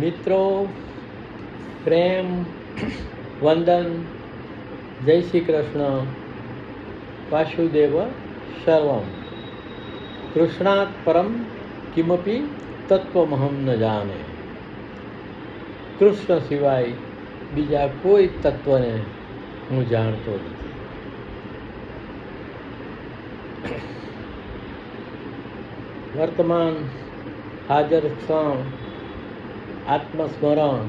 મિત્રો, પ્રેમ, વંદન, જય શ્રી કૃષ્ણ, વાસુદેવ સર્વમ કૃષ્ણાત પરમ કિમપી તત્વમહમ ન જાણે. કૃષ્ણ સિવાય બીજા કોઈ તત્વને હું જાણતો નથી. વર્તમાન હાજર ક્ષણ આત્મસ્મરણ,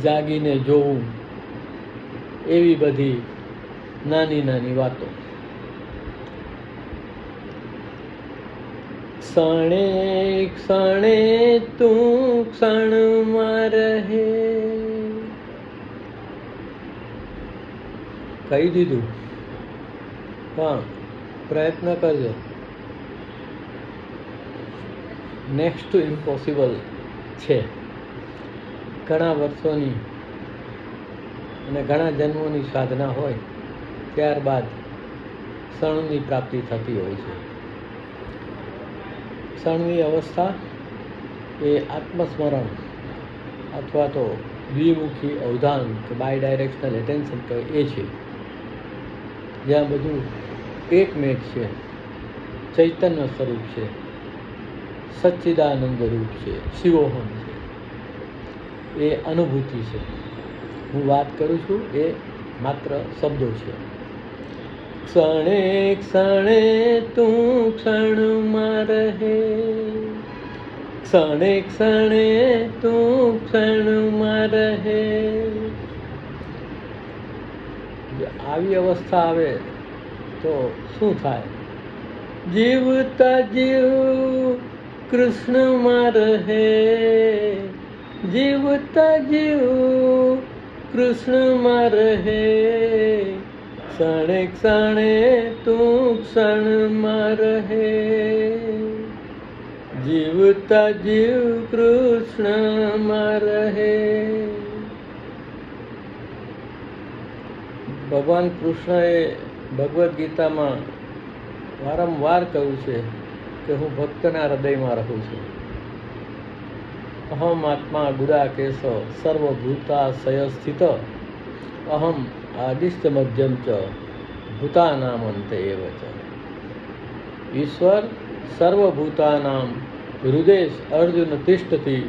જાગીને જોવું, એવી બધી નાની નાની વાતો. ક્ષણે ક્ષણે તું ક્ષણમાં રહે. કહી દીધું. પણ પ્રયત્ન કરજો. નેક્સ્ટ ટુ ઇમ્પોસિબલ છે. ઘણા વર્ષોની અને ઘણા જન્મોની સાધના હોય, ત્યારબાદ ક્ષણની પ્રાપ્તિ થતી હોય છે. ક્ષણની અવસ્થા એ આત્મસ્મરણ અથવા તો દ્વિમુખી અવધાન કે બાય ડાયરેક્શનલ એટેન્શન કહે એ છે. જ્યાં બધું એકમેક છે, ચૈતન્ય સ્વરૂપ છે. સચ્ચિદાનંદ રૂપ છે, શિવોહમ છે. એ અનુભૂતિ છે. હું વાત કરું છું, એ માત્ર શબ્દો છે. ક્ષણે ક્ષણે તું ક્ષણમાં રહે. ક્ષણે ક્ષણે તું ક્ષણમાં રહે. આવી અવસ્થા આવે, તો શું થાય? જીવતા જીવ કૃષ્ણમાં રહે જીવતા જીવ કૃષ્ણમાં રહે ક્ષણે ક્ષણે તું ક્ષણમાં રહે જીવતા જીવ કૃષ્ણમાં રહે ભગવાન કૃષ્ણએ ભગવદ્ ગીતામાં વારંવાર કહ્યું છે કે હું ભક્તના હૃદયમાં રહું છું. અહમ આત્મા ગુડાકેશ સર્વભૂતાશય સ્થિત અહમ આદિષ્ટ મધ્યમ ચ ભૂતાનામ અંતે એવ ચ. ઈશ્વર સર્વભૂતાનામ હૃદેશ અર્જુન તિષ્ઠથી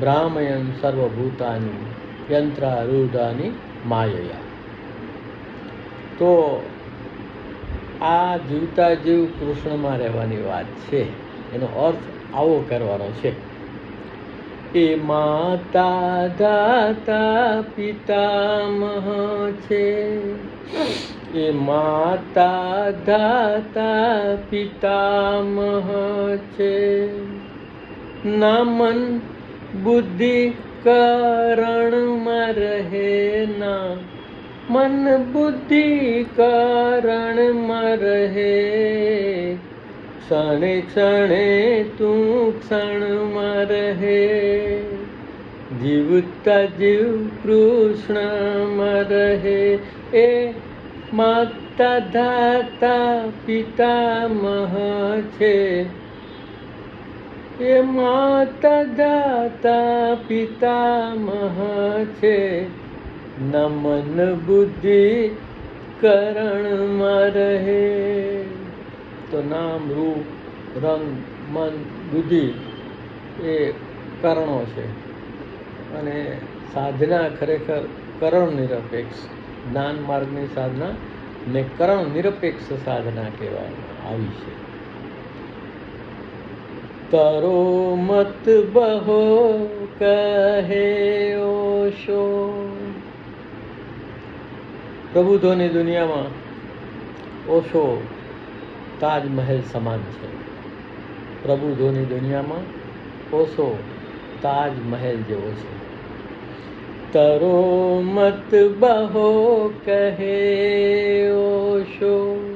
બ્રાહ્મયન સર્વભૂતાની યંત્રારૂઢાની માયયા. તો આ જીવતા જીવ કૃષ્ણમાં રહેવાની વાત છે. એનો અર્થ આવો કરવાનો છે. એ માતા દાતા પિતામહ છે. એ માતા દાતા પિતામહ છે. ના મન બુદ્ધિ કરણમાં રહે ના મન બુદ્ધિ કરણમાં રહે. ક્ષણે ક્ષણે તું ક્ષણમાં રહે. જીવતા જીવ કૃષ્ણમાં રહે. એ માતા દાતા પિતામહ છે. એ માતા દાતા પિતામહ છે. નમન બુદ્ધિ કરણમાં રહે. તો નામ રૂપ, રંગ, મન, બુદ્ધિ એ કરણો છે. અને સાધના ખરેખર કરણ નિરપેક્ષ, જ્ઞાન માર્ગની સાધના ને કરણ નિરપેક્ષ સાધના કહેવામાં આવી છે. તરો મત બહો કહે ઓશો. પ્રબુદ્ધોની દુનિયામાં ઓશો તાજમહેલ સમાન છે. પ્રબુદ્ધોની દુનિયામાં ઓશો તાજમહેલ જેવો છે. તરો મત બહો કહે ઓશો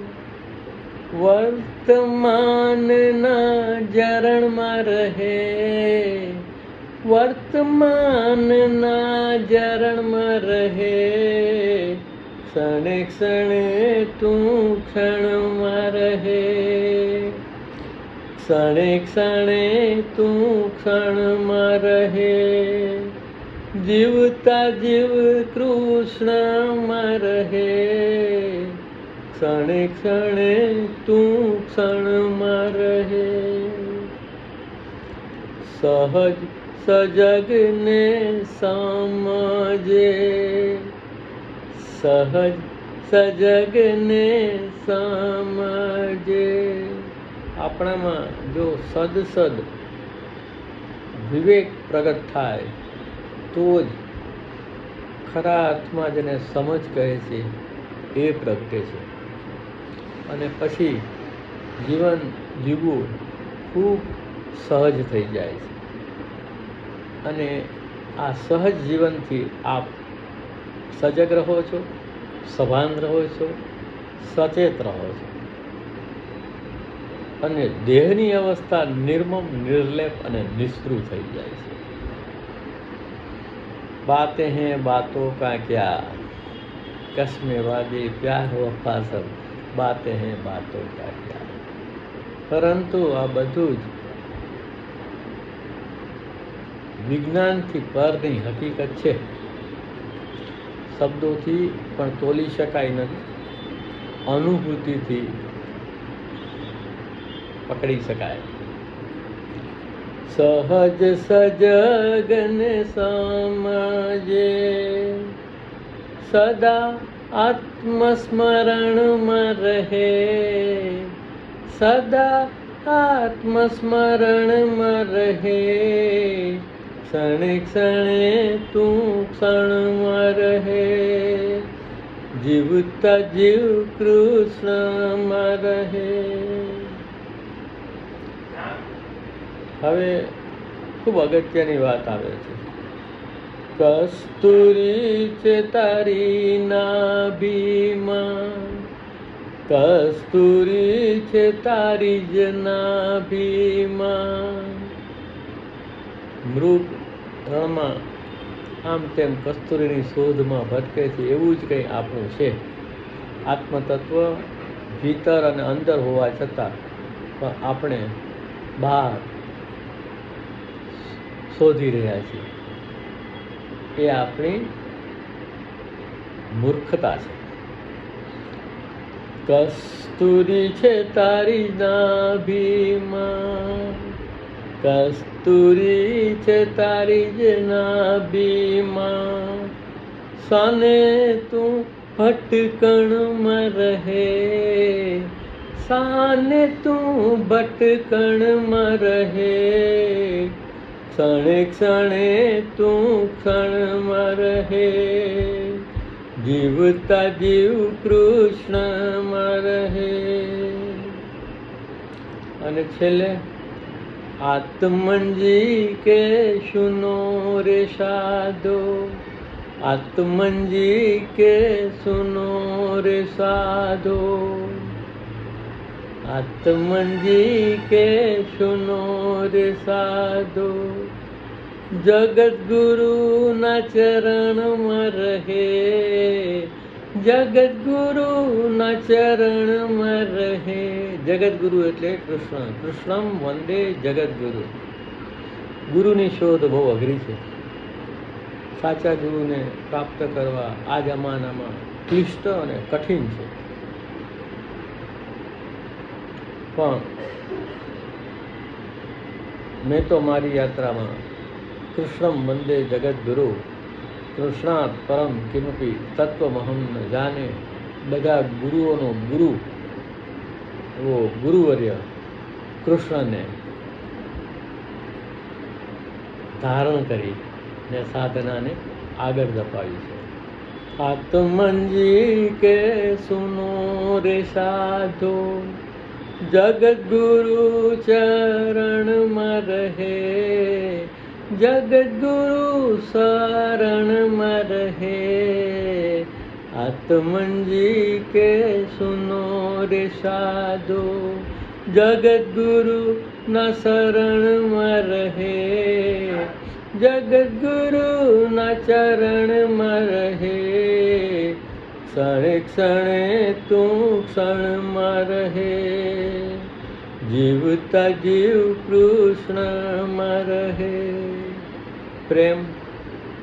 વર્તમાનના જરણમાં રહે. વર્તમાનના જરણમાં રહે. ક્ષણે ક્ષણે તું ક્ષણમાં રહે. ક્ષણે ક્ષણે તું ક્ષણમાં રહે. જીવતા જીવ કૃષ્ણમાં રહે. ક્ષણે ક્ષણે તું ક્ષણમાં રહે. સહજ સજગને સમજે સહજ સજગને સમજે આપણામાં જો સદ વિવેક પ્રગટ થાય, તો જ ખરા અર્થમાં જેને સમજ કહે છે, એ પ્રગટે છે. અને પછી જીવન જીવવું ખૂબ સહજ થઈ જાય છે. અને આ સહજ જીવનથી આપ સજગ રહો છો સભાન રહો છો સચેત રહો છો અને દેહની અવસ્થા નિર્મમ નિર્લેપ અને નિસ્તૃ થઈ જાય છે बातें हैं बातों का क्या कसमे वादे प्यार वफा सब बातें हैं बातों का क्या પરંતુ આ બધું જ વિજ્ઞાનથી પરની હકીકત છે શબ્દોથી પણ તોલી શકાય નથી. અનુભૂતિથી પકડી શકાય. સહજ સજગન સમજે સદા આત્મસ્મરણમાં રહે. સદા આત્મસ્મરણમાં રહે. ક્ષણે ક્ષણે તું ક્ષણમાં રહે. જીવતા જીવ કૃષ્ણમાં રહે. હવે ખૂબ અગત્યની વાત આવે છે. કસ્તુરી છે તારી નાભીમાં. કસ્તુરી છે તારી જ નાભીમાં. મૃગ રણમાં આમ તેમ કસ્તુરીની શોધમાં ભટકે છે, એવું જ કંઈ આપણું છે. આત્મતત્વ ભીતર અને અંદર હોવા છતાં પણ આપણે બહાર શોધી રહ્યા છીએ. એ આપણી મૂર્ખતા છે. કસ્તુરી છે તારી નાભીમાં કસ્તુરી છે તારી જ નાભીમાં. સાને તું ભટકણમાં રહે. સાને તું ભટકણમાં રહે. ક્ષણે ક્ષણે તું ક્ષણમાં રહે. જીવતા જીવ કૃષ્ણમાં રહે. અને છેલ્લે આત્મનજી કે સુનો રે સાધો આત્મનજી કે સુનો રે સાધો આત્મનજી કે સુનો રે સાધો જગત ગુરુના ચરણમાં રહે જગત ગુરુના ચરણમાં રહે. જગત ગુરુ એટલે કૃષ્ણ. કૃષ્ણમ વંદે જગત ગુરુ ગુરુની શોધ બહુ અઘરી છે. સાચા ગુરુને પ્રાપ્ત કરવા આ જમાનામાં ક્લિષ્ટ અને કઠિન છે. પણ મેં તો મારી યાત્રામાં કૃષ્ણમ વંદે જગદગુરુ કૃષ્ણાત પરમ કિમપી તત્વમહમ ન જાને. બધા ગુરુઓનો ગુરુ, એવો ગુરુવર્ય કૃષ્ણને ધારણ કરી ને સાધનાને આગળ ધપાવી છે. આત્મનજી કે સુનો રે સાધો, જગદગુરુ ચરણમાં રહે. જગદગુરુ શરણમાં રહે. આત્મનજી કે સુનો રે સાધુ. જગદગુરુ ના શરણમાં રહે. જગદગુરુ ના ચરણમાં રહે. ક્ષણે ક્ષણે તું ક્ષણમાં રહે. જીવતા જીવ કૃષ્ણમાં રહે. પ્રેમ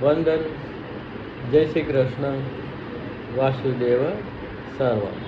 વંદન જય શ્રી કૃષ્ણ વાસુદેવ સર્વમ.